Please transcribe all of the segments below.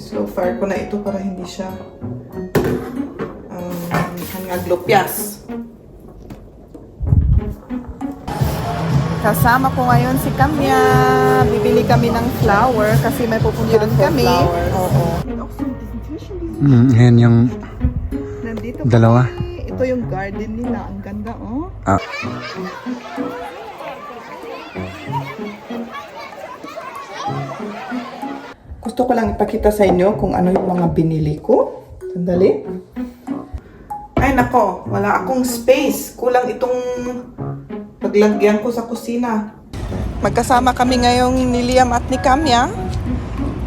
slow fire ko na ito para hindi siya um, hangaglopyas. Kasama ko ngayon si Kamya. Bibili kami ng flower kasi may pupuntahan kami. Oo. Mm, yan yung Nandito Dalawa. kami. Ito yung garden nila. Ang ganda, oh. ah, Gusto ko lang ipakita sa inyo kung ano yung mga binili ko. Sandali. Ay nako, wala akong space. Kulang itong paglagyan ko sa kusina. Magkasama kami ngayong ni Liam at ni Kamya.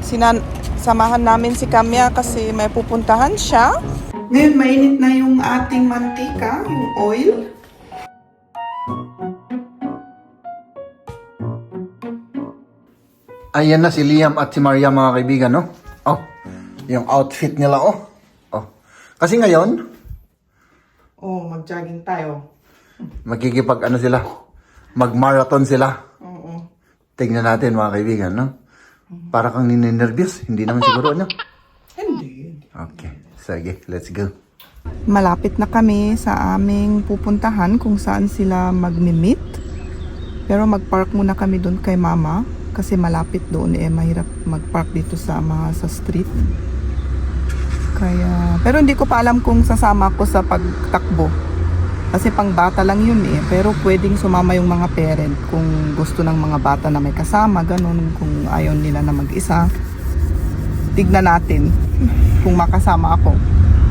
Sinan samahan namin si Kamya kasi may pupuntahan siya. Ngayon mainit na yung ating mantika, yung oil. Ayan na si Liam at si Maria mga kaibigan, no? Oh, yung outfit nila, oh. Oh. Kasi ngayon, Oh, mag-jogging tayo. magkikipag ano sila, mag-marathon sila. Oo. Tignan natin mga kaibigan, no? Para kang ninenervyos, hindi naman siguro, no? Hindi. Okay, sige, let's go. Malapit na kami sa aming pupuntahan kung saan sila magmi-meet. Pero mag-park muna kami doon kay mama kasi malapit doon eh mahirap mag-park dito sa mga sa street. Kaya pero hindi ko pa alam kung sasama ako sa pagtakbo. Kasi pang bata lang yun eh. Pero pwedeng sumama yung mga parent kung gusto ng mga bata na may kasama, ganun. Kung ayaw nila na mag-isa. Tignan natin kung makasama ako.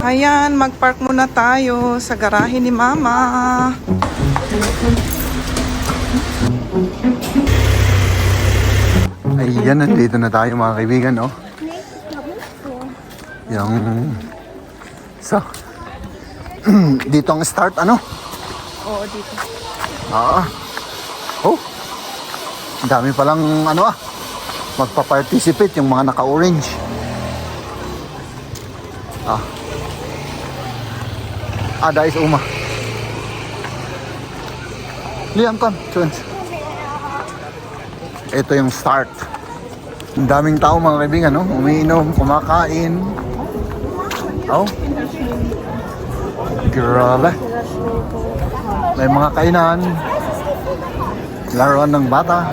Ayan, mag-park muna tayo sa garahe ni Mama. Ayan, nandito na tayo mga kaibigan, no? Yung... So, dito ang start, ano? Oo, dito. Ah. Oh. Ang dami palang ano ah. Magpa-participate yung mga naka-orange. Ah. Ada is uma. Liam, come. Ito yung start. Ang daming tao mga kaibigan, no? Umiinom, kumakain. Oh. Grabe. May mga kainan. Laruan ng bata.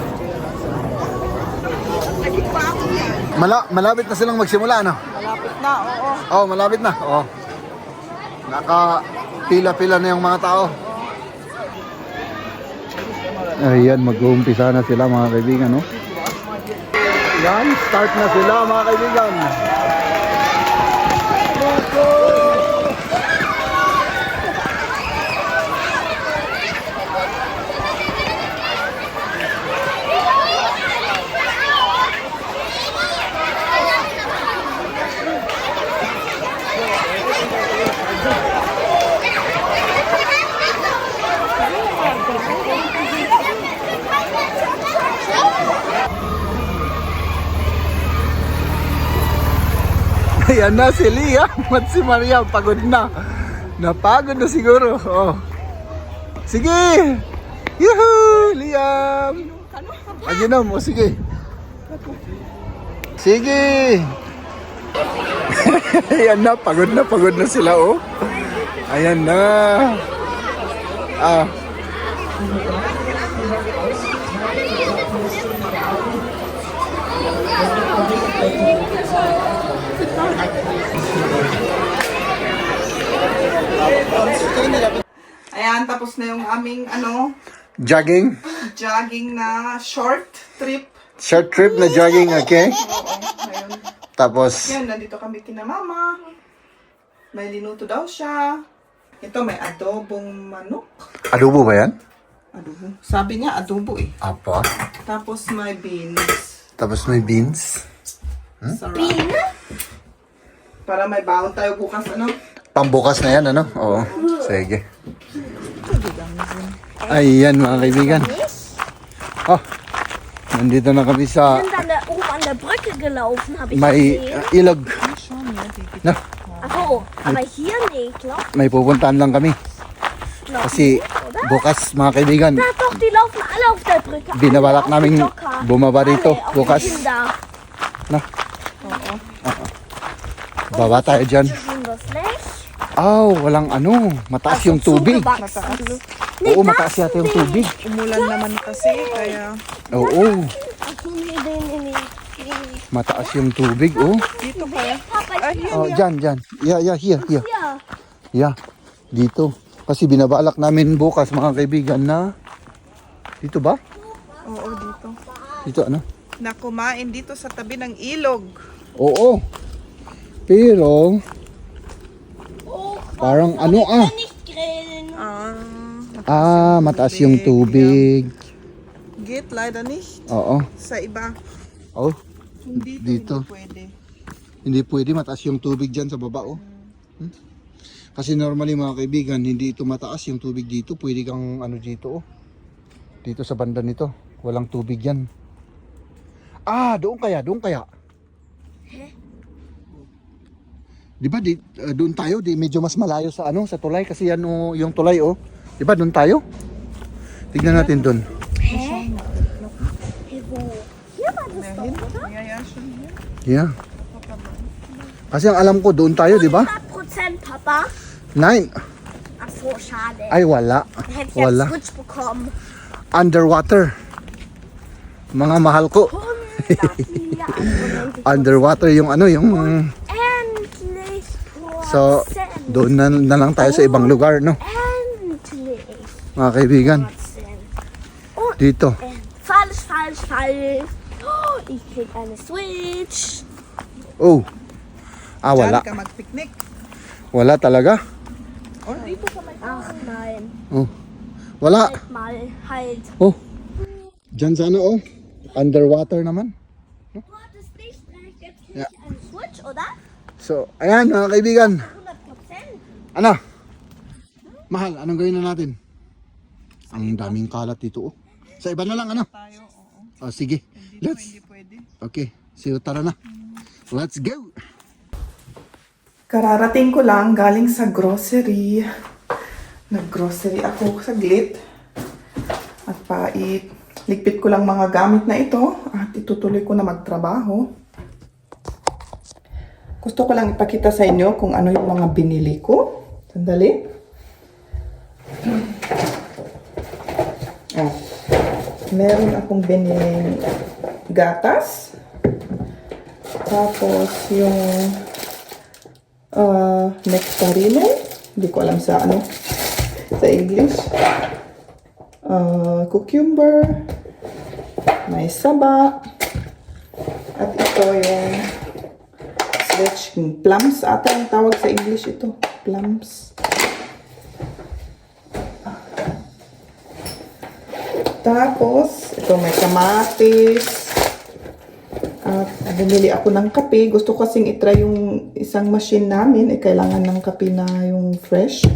Mala malapit na silang magsimula, no? Malapit na, oo. Oh, malapit na. Oh. Naka pila-pila na yung mga tao. Ayan, mag-uumpisa na sila mga kaibigan, no? Yan, start na sila mga kaibigan. Let's go! Ayan na si Liam at si Maria pagod na. Napagod na siguro. Oh. Sige! Yuhu! Liam! Aginom mo, sige. Sige! Ayan na, pagod na, pagod na sila, oh. Ayan na. Ah. Ayan, tapos na yung aming, ano, Jogging. jogging na short trip. Short trip na jogging, okay? Ayun. Tapos, Yan, nandito kami kina mama. May linuto daw siya. Ito, may adobong manok. adobo ba yan? Adobo. Sabi niya, adobo eh. Apa. Tapos may beans. Tapos may beans. Sarap. Para may baon tayo bukas, ano? Pambukas na yan, ano? Oo. Sige. Ayan, mga kaibigan. Oh, nandito na kami sa bin dann da oben an der Brücke gelaufen, habe ich may gesehen. uh, ilog. Na, Achso, aber hier nicht, glaub may pupuntahan lang kami. Kasi nicht, oder? bukas, mga kaibigan, Da doch, die laufen alle auf der Brücke. Alle binabalak auf namin bumaba dito Alle auf bukas. Kinder. Na, Oo. Baba tayo dyan. Das? Oh, walang ano. Mataas yung tubig. Zugewachsen. Oo, mataas yata yung tubig. Umulan naman kasi, kaya Oo, mataas yung tubig. Oh, dito kaya. Oh dyan, dyan. Yeah, yeah, here, here. Yeah, dito. Kasi binabalak namin bukas mga kaibigan na dito ba? Oo, dito. Dito ano? Na kumain dito sa tabi ng ilog. Oo. Pero parang ano ah. Ah, Ah, mataas yung tubig. geht leider nicht. Oo. Sa iba, Oh, dito, Dito. hindi pwede. hindi pwede mataas yung tubig diyan sa baba oh. Hmm? Kasi normally mga kaibigan, hindi ito mataas yung tubig dito. Pwede kang ano dito oh. Dito sa banda nito, walang tubig yan. Ah, doon kaya, doon kaya. Di ba di, uh, doon tayo, di medyo mas malayo sa ano, sa tulay kasi yan oh, yung tulay oh. Di ba doon tayo? Tignan natin doon. Yeah. Kasi ang alam ko doon tayo, di ba? 100% Papa. Schade. Ay wala. Wala. Underwater. Mga mahal ko. 100 Underwater yung ano, yung So, doon na, na lang tayo sa ibang lugar, no? Mga kaibigan, dito. falsch, falsch, falsch. Oh, eine Switch. Oh. Ah, Diyan wala. ka mag-picnic. Wala talaga. Oh, dito sa may nein, Oh. Wala. halt mal, halt. Oh. Diyan sana, oh. Underwater naman. Du hattest nicht recht, jetzt krieg Ja. ich eine Switch, oder? So, ayan mga kaibigan. 100 Prozent. Ano? Mahal, anong gawin na natin? Ang daming kalat dito, oh. Sa iba na lang, ano? tayo. Oo. Oh, sige. Let's. Okay. So, tara na. Let's go. Kararating ko lang galing sa grocery. Nag-grocery ako saglit. At pait. Ligpit ko lang mga gamit na ito at itutuloy ko na magtrabaho. Gusto ko lang ipakita sa inyo kung ano yung mga binili ko. Sandali. Oh. Meron akong biniling gatas. Tapos yung uh, nectarine. Hindi ko alam sa ano. Sa English. Uh, cucumber. May saba. At ito yung switch. Plums ata ang tawag sa English ito. Plums. Tapos, ito may kamatis. At bumili ako ng kape. Gusto kasing itry yung isang machine namin. Eh, kailangan ng kape na yung fresh.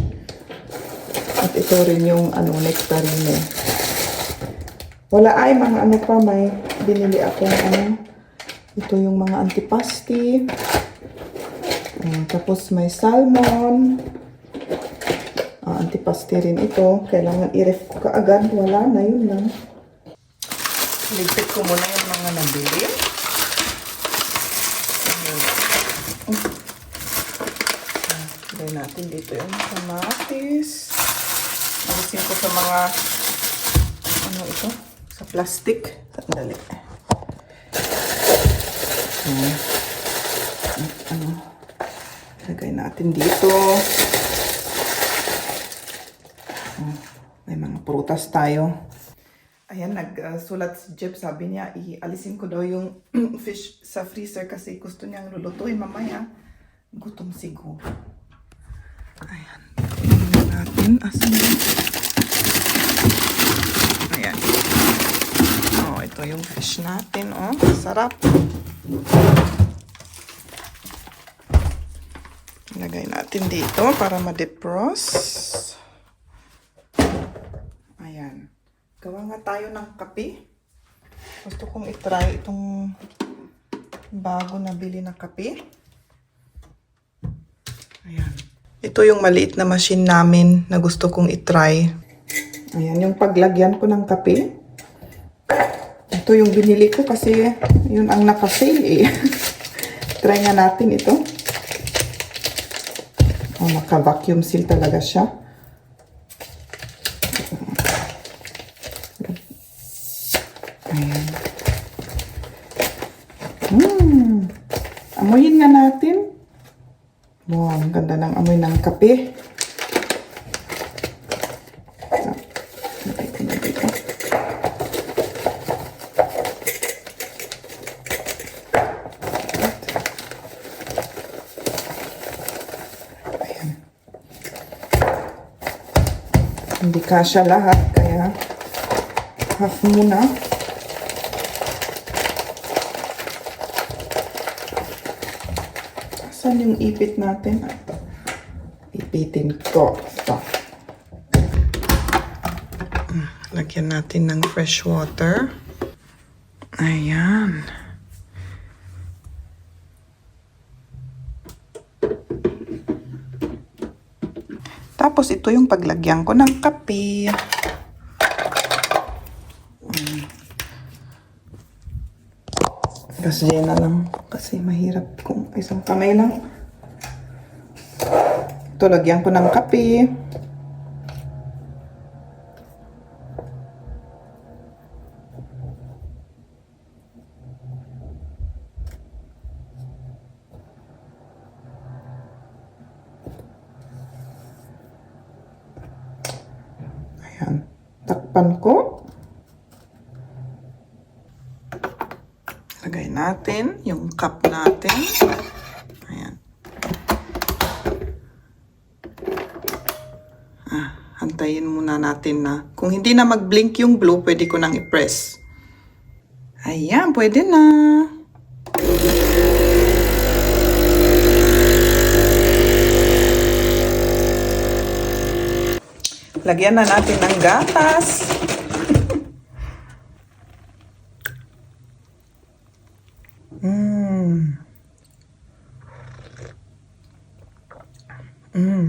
At ito rin yung ano, nectarine. Wala ay mga ano pa. May binili ako ano. Ito yung mga antipasti. Ah, tapos may salmon. Ah, antipasti rin ito. Kailangan i-ref kaagad. Wala na, yun lang. Ligpit ko muna yung mga nabili. Lagay natin dito yung kamatis. Alisin ko sa mga ano ito? Sa plastic. Sandali. Ayan. Lagay natin dito. May mga prutas tayo. Ayan, nagsulat si Jeb. Sabi niya, ialisin ko daw yung fish sa freezer kasi gusto niyang lulutuin mamaya. Gutom siguro. Ayan. Tingnan natin. Asan yun? Ayan. Oh, ito yung fish natin. Oh, sarap. Lagay natin dito para ma-defrost. Ayan. Gawa nga tayo ng kape. Gusto kong itry itong bago na bili na kape. Ayan. Ito yung maliit na machine namin na gusto kong itry. Ayan, yung paglagyan ko ng kape. Ito yung binili ko kasi yun ang naka-sale eh. try nga natin ito. Oh, naka-vacuum seal talaga siya. Ayan. Hmm. Amoyin nga natin. Wow, ang ganda ng amoy ng kape. So, lagay ko na dito. Ayan. Hindi kasya lahat, kaya half muna. Saan yung ipit natin? Ah. Ipitin ko. Ito. Mm, Lagyan natin ng fresh water. Ayan. Tapos ito yung paglagyan ko ng kape. Mm. Kasi na lang. Kasi mahirap kung isang kamay lang. Ito, lagyan ko ng kape. Ayan. Takpan ko. Lagay natin yung cup natin. Ayan. Ah, hantayin muna natin na. Kung hindi na mag-blink yung blue, pwede ko nang i-press. Ayan, pwede na. Lagyan na natin ng gatas. Mmm. Mmm.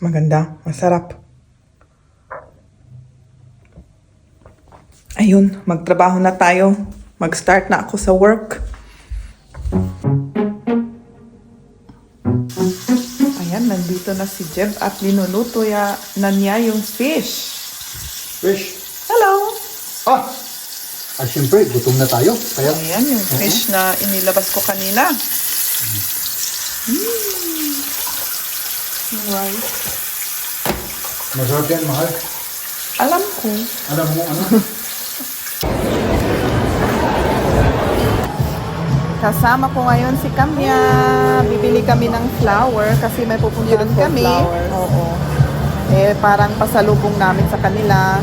Maganda. Masarap. Ayun, magtrabaho na tayo. Mag-start na ako sa work. Nandito na si Jeb at linuluto ya, na niya yung fish. Fish. Hello! Ah! Ah, syempre, gutom na tayo. Kaya, Ayan yung fish na inilabas ko kanina. Mm. Rice. masarap yan, mahal. Alam ko. Alam mo, ano? Kasama ko ngayon si Kamya. Bibili kami ng flower kasi may pupuntahan kami. flowers. Oo. Eh, parang pasalubong namin sa kanila.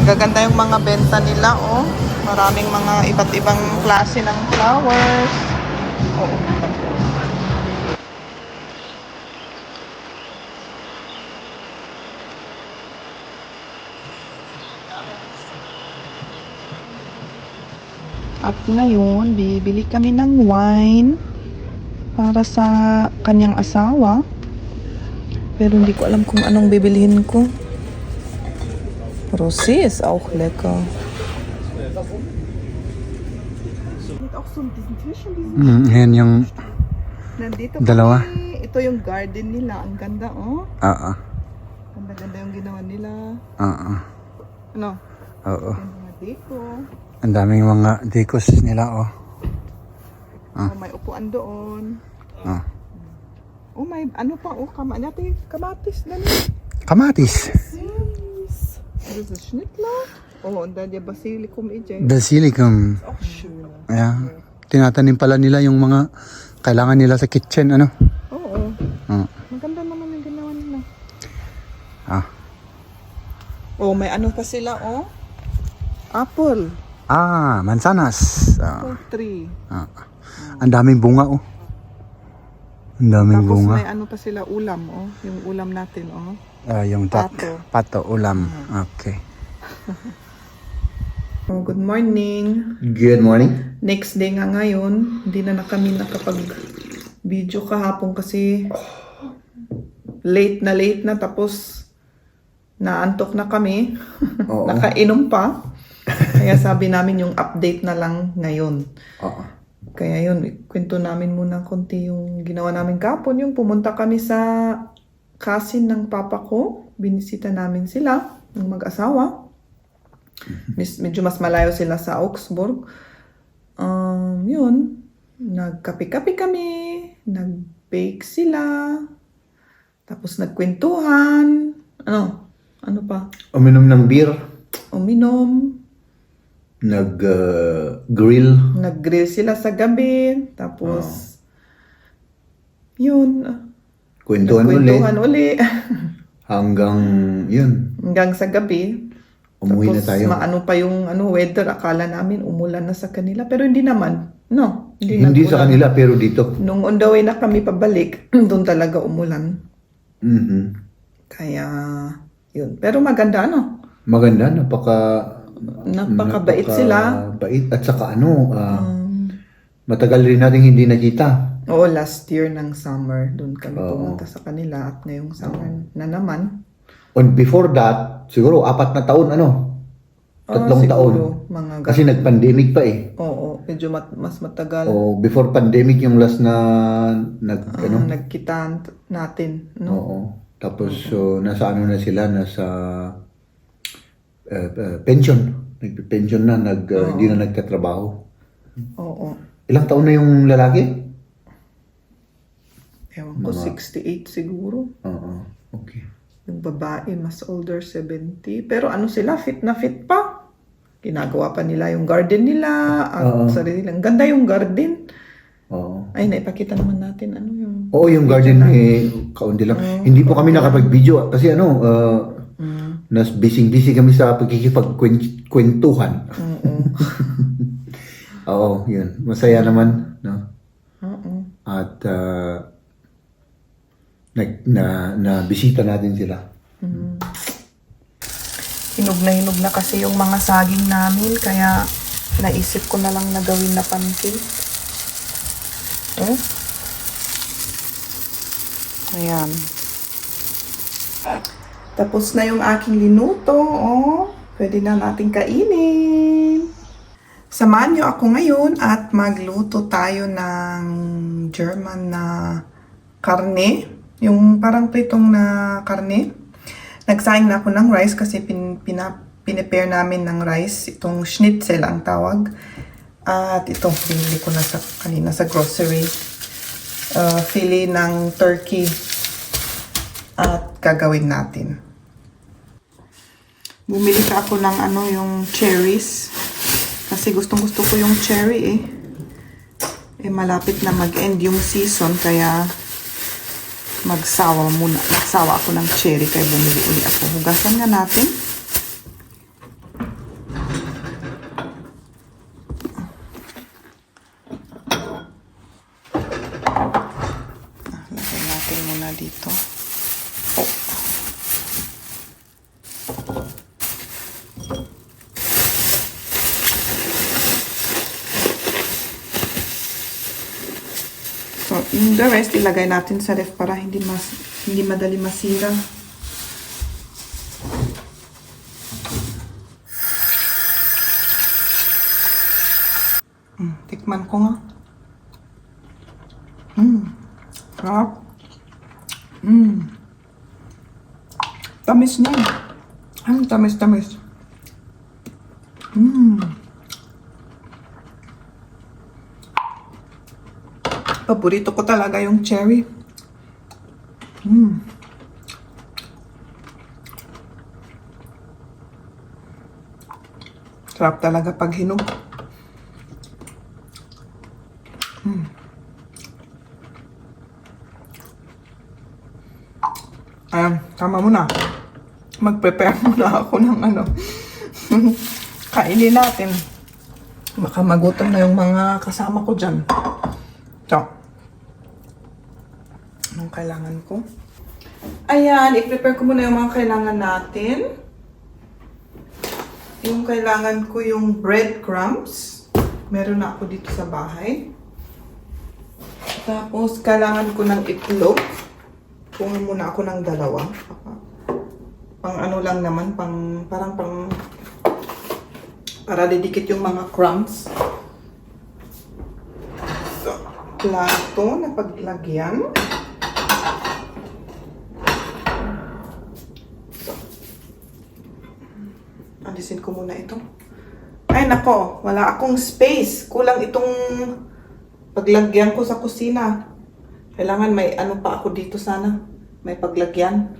Ang gaganda yung mga benta nila, oh. Maraming mga iba't ibang klase ng flowers. Oo. At ngayon, bibili kami ng wine para sa kanyang asawa. Pero hindi ko alam kung anong bibilihin ko. Rosé ist auch lecker. Mm, yan yung, Nandito Dalawa. kami. Ito yung garden nila. Ang ganda, oh. oo, Ganda-ganda yung ginawa nila. oo, Ano? oo. Yung mga dito. Ang daming mga decos nila, oh. Oh, may upuan doon. Ah. Oh, may ano pa. Oh, kama natin. Kamatis na Kamatis. Das ist Schnittler. Oh, und dann der Basilikum ije. Basilicum. Auch schön. Ayan. Tinatanim pala nila yung mga kailangan nila sa kitchen, ano? Oo. Oo. Maganda naman yung ginawa nila. Ah. Oh, may ano pa sila, oh. Apple. Ah, mansanas. Ah, tree. ah. Ang daming bunga, oh. Ang daming Tapos bunga. may ano pa sila, ulam, oh. Yung ulam natin, oh. Ah, yung duck. Pato. Pato, ulam. Okay. Oh, good morning. Good morning. Next day nga ngayon, hindi na na kami nakapag video kahapon kasi late na late na tapos naantok na kami. Oo. Nakainom pa. Kaya sabi namin yung update na lang ngayon. Oo. Kaya yun, kwento namin muna konti yung ginawa namin kapon. Yung pumunta kami sa cousin ng papa ko. Binisita namin sila, ng mag-asawa. Mis- medyo mas malayo sila sa Augsburg. Um, yun, nagkape-kape kami, nag-bake sila, tapos nagkwentuhan. Ano? Ano pa? Uminom ng beer, Uminom, nag-grill. nag-grill sila sa gabi, tapos yun, kwentuhan ulit. nagkwentuhan uli. Hanggang, yun, Hanggang sa gabi. umuwi na Tapos tayo. maano pa yung ano, weather, akala namin umulan na sa kanila. Pero hindi naman. No. Hindi sa nag-ulan. kanila, pero dito. Nung on the way na kami pabalik, doon talaga umulan. Mhm. Kaya, yun. Pero maganda, ano? Maganda, napaka... Napakabait sila. Bait. At saka ano, ah, Um, matagal rin natin hindi nakita. oo, last year ng summer, doon kami Oo. pumunta sa kanila. At ngayong summer na naman. On before that, siguro apat na taon, ano? Tatlong Ah, taon. siguro, Mga Kasi nag-pandemic pa eh. Oo, medyo mat- mas matagal. O before pandemic yung last na nag Ah, ano? nagkita natin. No? Oo. Tapos so nasa ano na sila nasa uh, uh, pension. Nag-pension na, nag uh, hindi na nagtatrabaho. Oo. Ilang taon na yung lalaki? Ewan ko, 68 siguro. Oo. Okay. Yung babae, mas older, 70. Pero ano sila, fit na fit pa. Ginagawa pa nila yung garden nila. At Oo. sarili lang. Ganda yung garden. Oo. Ay, naipakita naman natin ano yung... Oo, yung garden eh, kaunti lang. Hindi po kami nakapag-video kasi ano, uh, Mm. nas busy-busy kami sa pagkikipagkwentuhan. Oo. Oo, yun. Masaya naman, no? Oo. At uh, nag, na, na bisita natin sila. Hinog na hinog na kasi yung mga saging namin. Kaya naisip ko na lang na gawin na pancake. Eh? Ayan. Tapos na yung aking linuto. Oh, pwede na natin kainin. Samahan niyo ako ngayon at magluto tayo ng German na karne. Yung parang pritong na karne. Nagsaing na ako ng rice kasi pin, pina, pinipare namin ng rice. Itong schnitzel ang tawag. At ito, binili ko na sa kanina sa grocery. Uh, fili ng turkey. At gagawin natin. Bumili ka ako ng ano, yung cherries. Kasi gustong gusto ko yung cherry eh. Eh malapit na mag-end yung season kaya magsawa muna. Magsawa ako ng cherry kaya bumili uli ako. Hugasan nga natin. Ah, Lagay natin muna dito. Oh. So, yung the rest, ilagay natin sa ref para hindi mas hindi madali masira. Mm, tikman ko nga. Mm. Sarap. Mm. Tamis niya. Ang tamis-tamis. Mm. Paborito ko talaga yung cherry. Mm. Sarap talaga pag hinog. Mm. Ayan, tama mo na. Mag-prepare muna ako ng ano. Kainin natin. Baka magutom na yung mga kasama ko dyan. So, kailangan ko? Ayan, i-prepare ko muna yung mga kailangan natin. Yung kailangan ko yung breadcrumbs. Meron na ako dito sa bahay. Tapos, kailangan ko ng itlog. Kuha muna ako ng dalawa. Pang ano lang naman, pang, parang pang, para didikit yung mga crumbs. So, plato na paglagyan. Alisin ko muna ito. Ay, nako, wala akong space. Kulang itong paglagyan ko sa kusina. Kailangan may ano pa ako dito sana. May paglagyan.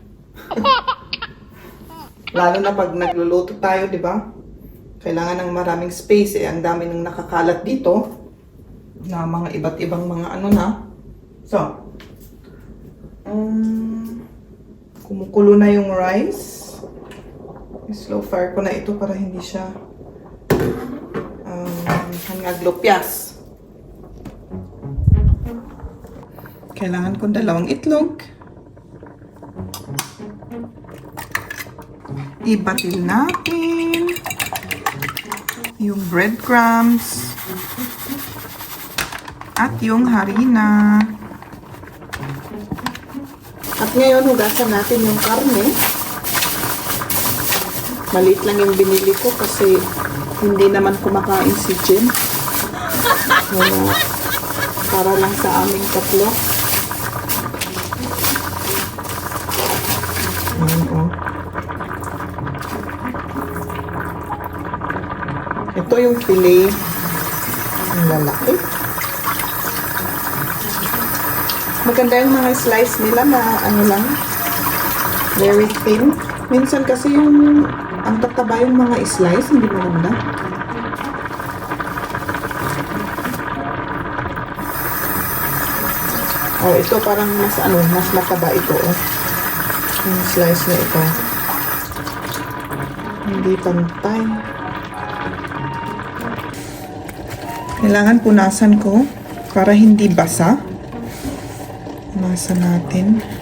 Lalo na pag nagluluto tayo, di ba? Kailangan ng maraming space. Eh, ang dami nang nakakalat dito. Na mga iba't ibang mga ano na. So, um, kumukulo na yung rice. Slow fire ko na ito para hindi siya um, hangaglopias. Kailangan kong dalawang itlog. Ibatil natin yung breadcrumbs at yung harina. At ngayon, hugasan natin yung karne. Maliit lang yung binili ko kasi hindi naman kumakain si Jim. Kaya, para lang sa aming tatlo. Oh. Ito yung filet. Ang lalaki. Maganda yung mga slice nila na ano lang, very thin. Minsan kasi yung ang tataba yung mga slice, hindi maganda. Oh, ito parang mas ano, mas mataba ito oh. Yung slice na ito. Hindi pantay. Kailangan punasan ko para hindi basa. Punasan natin.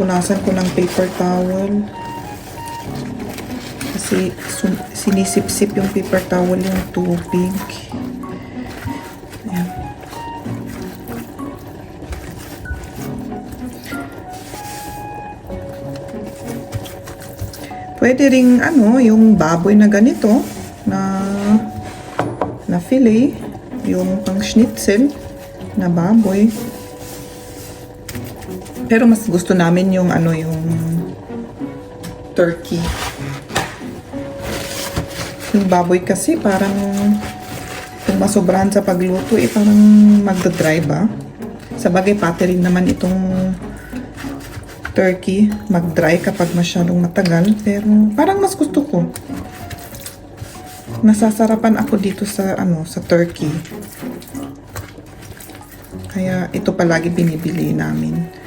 Pinupunasan ko ng paper towel. Kasi sinisip-sip yung paper towel yung tubig. Ayan. Pwede ring ano, yung baboy na ganito na na fillet, yung pang schnitzel na baboy. Pero mas gusto namin yung ano, yung turkey. Yung baboy kasi parang kung masobrahan sa pagluto, eh parang magdadry ba? Sa bagay, pati rin naman itong turkey mag-dry kapag masyadong matagal. Pero parang mas gusto ko. Nasasarapan ako dito sa ano sa turkey. Kaya ito palagi binibili namin.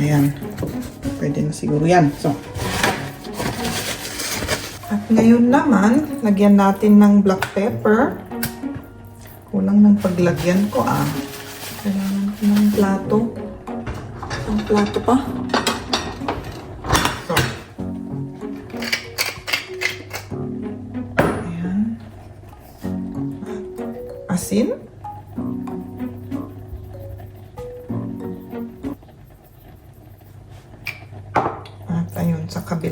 Ayan. Pwede na siguro yan. So. At ngayon naman, lagyan natin ng black pepper. Kulang ng paglagyan ko ah. Kailangan ko ng plato. Ang plato pa.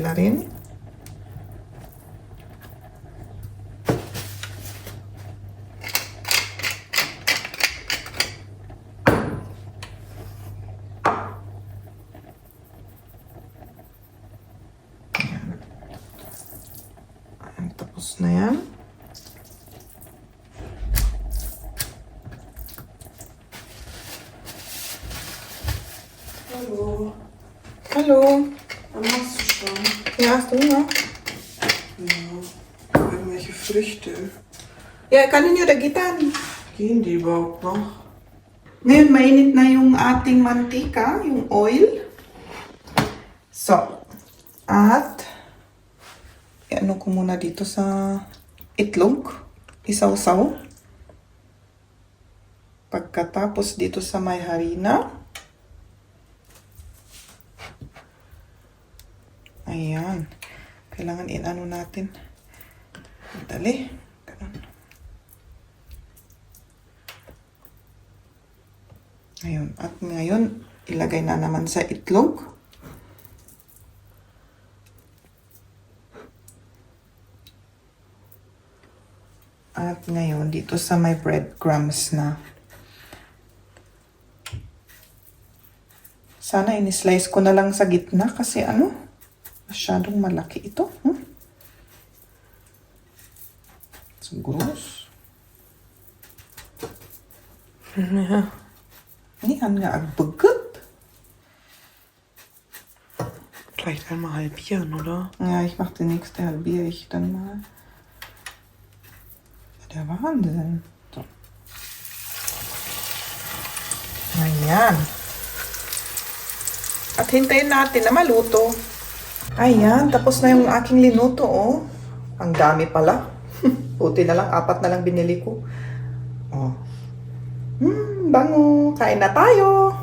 Sa kabila rin. Ayan, tapos na yan. Hallo, Hallo. was machst du schon? Ja, hast du Hunger? Ja, irgendwelche Früchte. Ja, kanin nyo dagitan. Die überhaupt noch? Ngayon, mainit na yung ating mantika, yung oil. So, at, ano ko muna dito sa itlog, isaw-saw. Pagkatapos dito sa may harina. Ayan. Kailangan in-ano natin. Dali. Ganun. Ayun. At ngayon, ilagay na naman sa itlog. At ngayon, dito sa may breadcrumbs na. Sana in-slice ko na lang sa gitna kasi ano, masyadong malaki ito. Huh? It's gross. Yeah. Nga agbagot. Vielleicht einmal halbieren, oder? Ja, ich mache die nächste halbiere ich dann mal. Der Wahnsinn. So. Ayan. At hintayin natin na maluto. Ayan, tapos na yung aking linuto, oh. Ang dami pala. Buti na lang, apat na lang binili ko. Bango. Kain na tayo.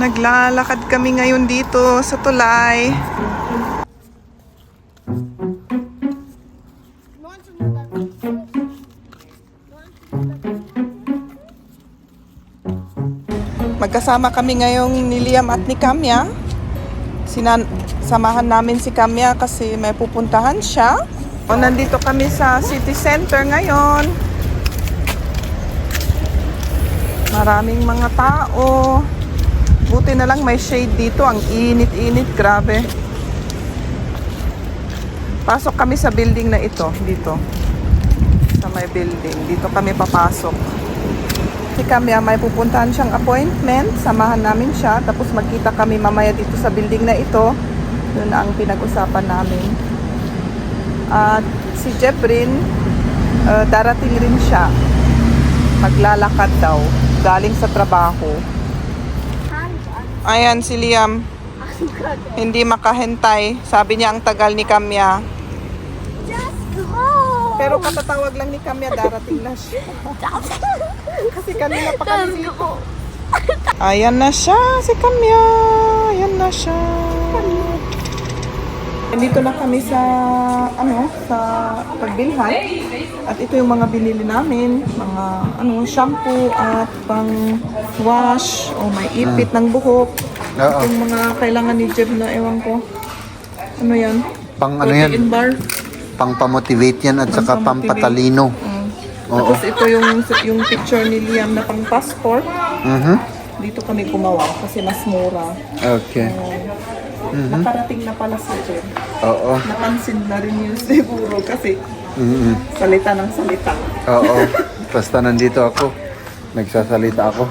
Naglalakad kami ngayon dito sa tulay. Magkasama kami ngayong ni Liam at ni Kamya. Sinan samahan namin si Kamya kasi may pupuntahan siya. O, nandito kami sa city center ngayon. Maraming mga tao. Buti na lang may shade dito. Ang init-init. Grabe. Pasok kami sa building na ito. Dito. Sa may building. Dito kami papasok. Si Kamya may pupuntahan siyang appointment. Samahan namin siya. Tapos magkita kami mamaya dito sa building na ito. Yun ang pinag-usapan namin. At si Jeffrin, uh, darating rin siya. Maglalakad daw. Galing sa trabaho. Ayan si Liam. Hindi makahentay. Sabi niya ang tagal ni Kamya. Just go! Pero katatawag lang ni Kamya, darating na siya. Kasi kanina pa kami go! Ayan na siya, si Kamya. Ayan na siya. Nandito na kami sa, ano, sa pagbilhan. At ito yung mga binili namin. Mga, ano, shampoo at pang wash o may ipit ng buhok. Oo. Yung mga kailangan ni Jeb na ewan ko. Ano yan? Pang ano yan? Protein bar. Pang pamotivate yan at saka Pang pampatalino. Mm. Oo. Tapos ito yung, yung picture ni Liam na pang passport. Mhm. Dito kami gumawa kasi mas mura. Okay. Mm-hmm. Nakarating na pala si Jen. Oo. Napansin na rin yun siguro kasi Mhm. salita ng salita. Oo. Basta nandito ako. Nagsasalita ako.